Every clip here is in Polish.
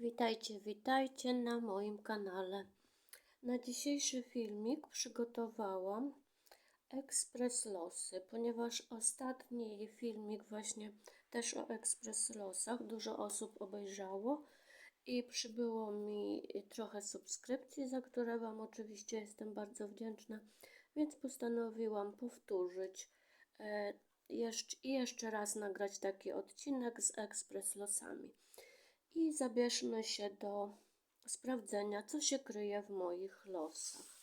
Witajcie, witajcie na moim kanale. Na dzisiejszy filmik przygotowałam ekspres losy, ponieważ ostatni filmik właśnie też o ekspres losach dużo osób obejrzało i przybyło mi trochę subskrypcji, za które Wam oczywiście jestem bardzo wdzięczna, więc postanowiłam powtórzyć e, i jeszcze raz nagrać taki odcinek z ekspres losami i zabierzmy się do sprawdzenia, co się kryje w moich losach.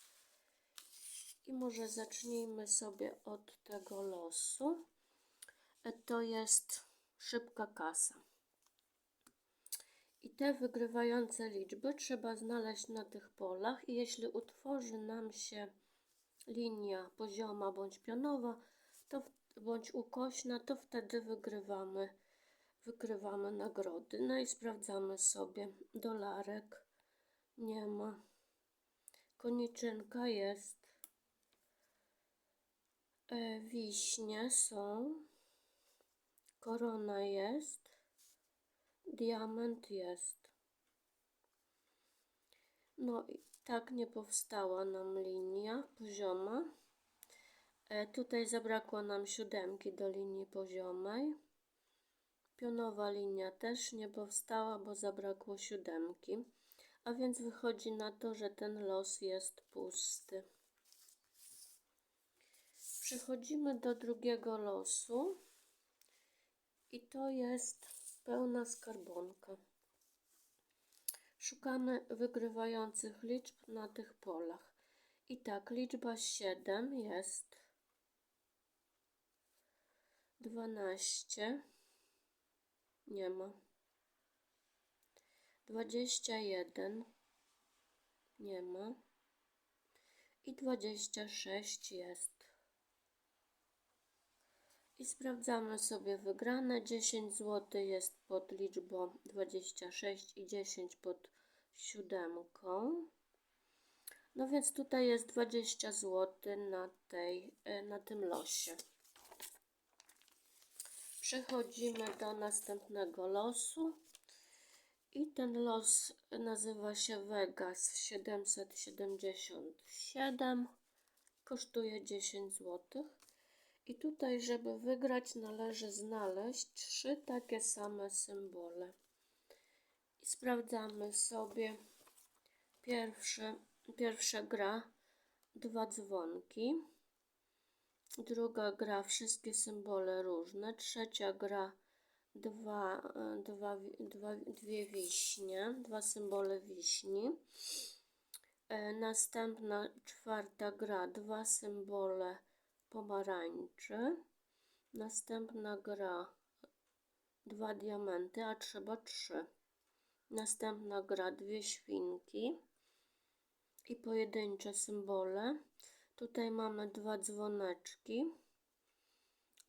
I może zacznijmy sobie od tego losu. E, To jest szybka kasa. I te wygrywające liczby trzeba znaleźć na tych polach i jeśli utworzy nam się linia pozioma bądź pionowa, to bądź ukośna, to wtedy wygrywamy wykrywamy nagrody. No i sprawdzamy sobie. Dolarek nie ma. Koniczynka jest. E, wiśnie są. Korona jest. Diament jest. No i tak nie powstała nam linia pozioma. E, tutaj zabrakło nam siódemki do linii poziomej. Pionowa linia też nie powstała, bo zabrakło siódemki, a więc wychodzi na to, że ten los jest pusty. Przechodzimy do drugiego losu i to jest pełna skarbonka. Szukamy wygrywających liczb na tych polach. I tak, liczba 7 jest 12. Nie ma. Dwadzieścia jeden. Nie ma. I dwadzieścia sześć jest. I sprawdzamy sobie wygrane. 10 zł jest pod liczbą 26 i 10 pod siódemką. No więc tutaj jest 20 zł na, tej, e, na tym losie. Przechodzimy do następnego losu. I ten los nazywa się Vegas 777. Kosztuje 10 zł. I tutaj, żeby wygrać, należy znaleźć trzy takie same symbole. I sprawdzamy sobie pierwszy, pierwsza gra dwa dzwonki. Druga gra wszystkie symbole różne. Trzecia gra dwa, e, dwa, dwa, dwie wiśnie, dwa symbole wiśni. E, Następna czwarta gra dwa symbole pomarańczy. Następna gra dwa diamenty, a trzeba trzy. Następna gra dwie świnki i pojedyncze symbole. Tutaj mamy dwa dzwoneczki,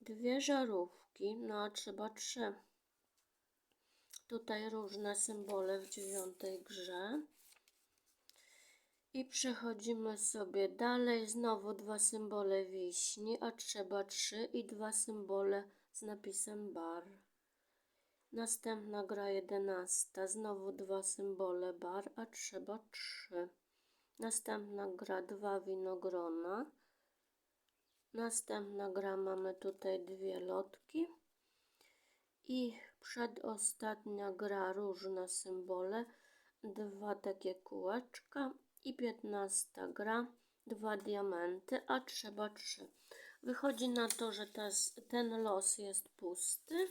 dwie żarówki, no a trzeba trzy. Tutaj różne symbole w dziewiątej grze. I przechodzimy sobie dalej. Znowu dwa symbole wiśni, a trzeba trzy i dwa symbole z napisem bar. Następna gra jedenasta. Znowu dwa symbole bar, a trzeba trzy. Następna gra dwa winogrona. Następna gra mamy tutaj dwie lotki. I przedostatnia gra różne symbole. Dwa takie kółeczka. I piętnasta gra dwa diamenty, a trzeba trzy. Wychodzi na to, że ten los jest pusty.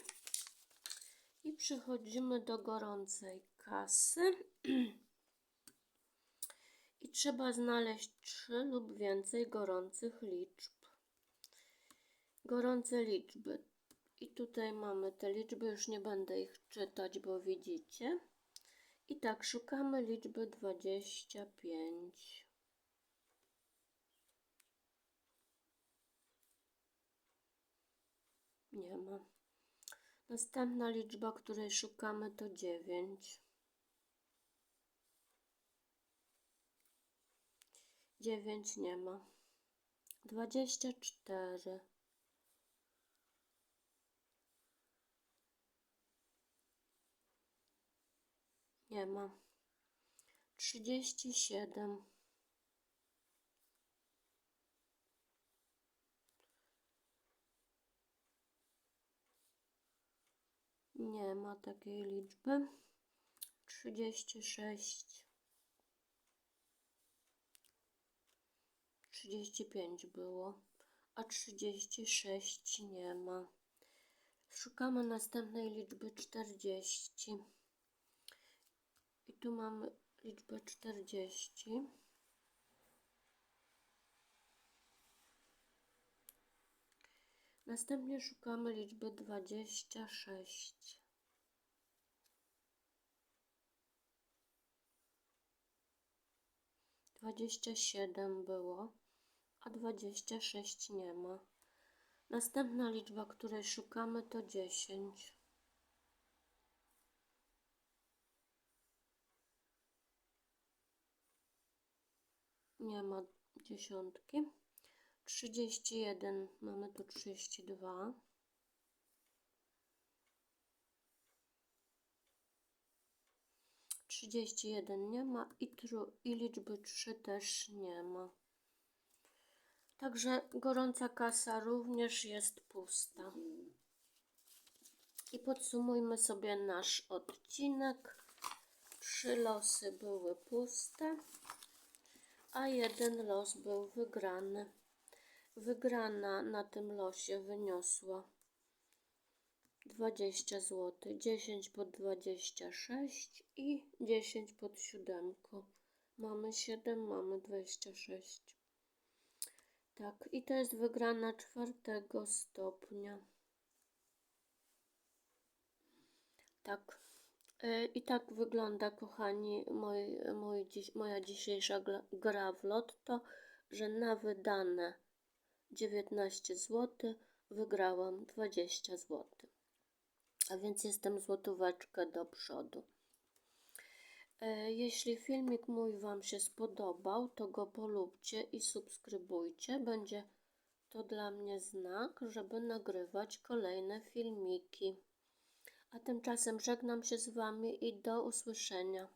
I przechodzimy do gorącej kasy. Trzeba znaleźć trzy lub więcej gorących liczb. Gorące liczby. I tutaj mamy te liczby, już nie będę ich czytać, bo widzicie. I tak, szukamy liczby 25. Nie ma. Następna liczba, której szukamy, to 9. 9 nie ma. 24. Nie ma. Trzydzieści siedem. Nie ma takiej liczby. Trzydzieści sześć. Trzydzieści pięć było, a trzydzieści sześć nie ma. Szukamy następnej liczby czterdzieści. I tu mamy liczbę czterdzieści. Następnie szukamy liczby dwadzieścia sześć. Dwadzieścia siedem było, a dwadzieścia sześć nie ma. Następna liczba, której szukamy, to dziesięć. Nie ma dziesiątki. Trzydzieści jeden, mamy tu trzydzieści dwa. Trzydzieści jeden nie ma i, tru, i liczby trzy też nie ma. Także gorąca kasa również jest pusta. I podsumujmy sobie nasz odcinek. Trzy losy były puste, a jeden los był wygrany. Wygrana na tym losie wyniosła 20 zł, 10 pod 26 i 10 pod siódemką. Mamy 7, mamy 26. Tak, i to jest wygrana czwartego stopnia. Tak. y, I tak wygląda, kochani, moja dzisiejsza gra w lotto, że na wydane 19 zł wygrałam 20 zł. A więc jestem złotóweczkę do przodu. E, Jeśli filmik mój Wam się spodobał, to go polubcie i subskrybujcie. Będzie to dla mnie znak, żeby nagrywać kolejne filmiki. A tymczasem żegnam się z Wami i do usłyszenia.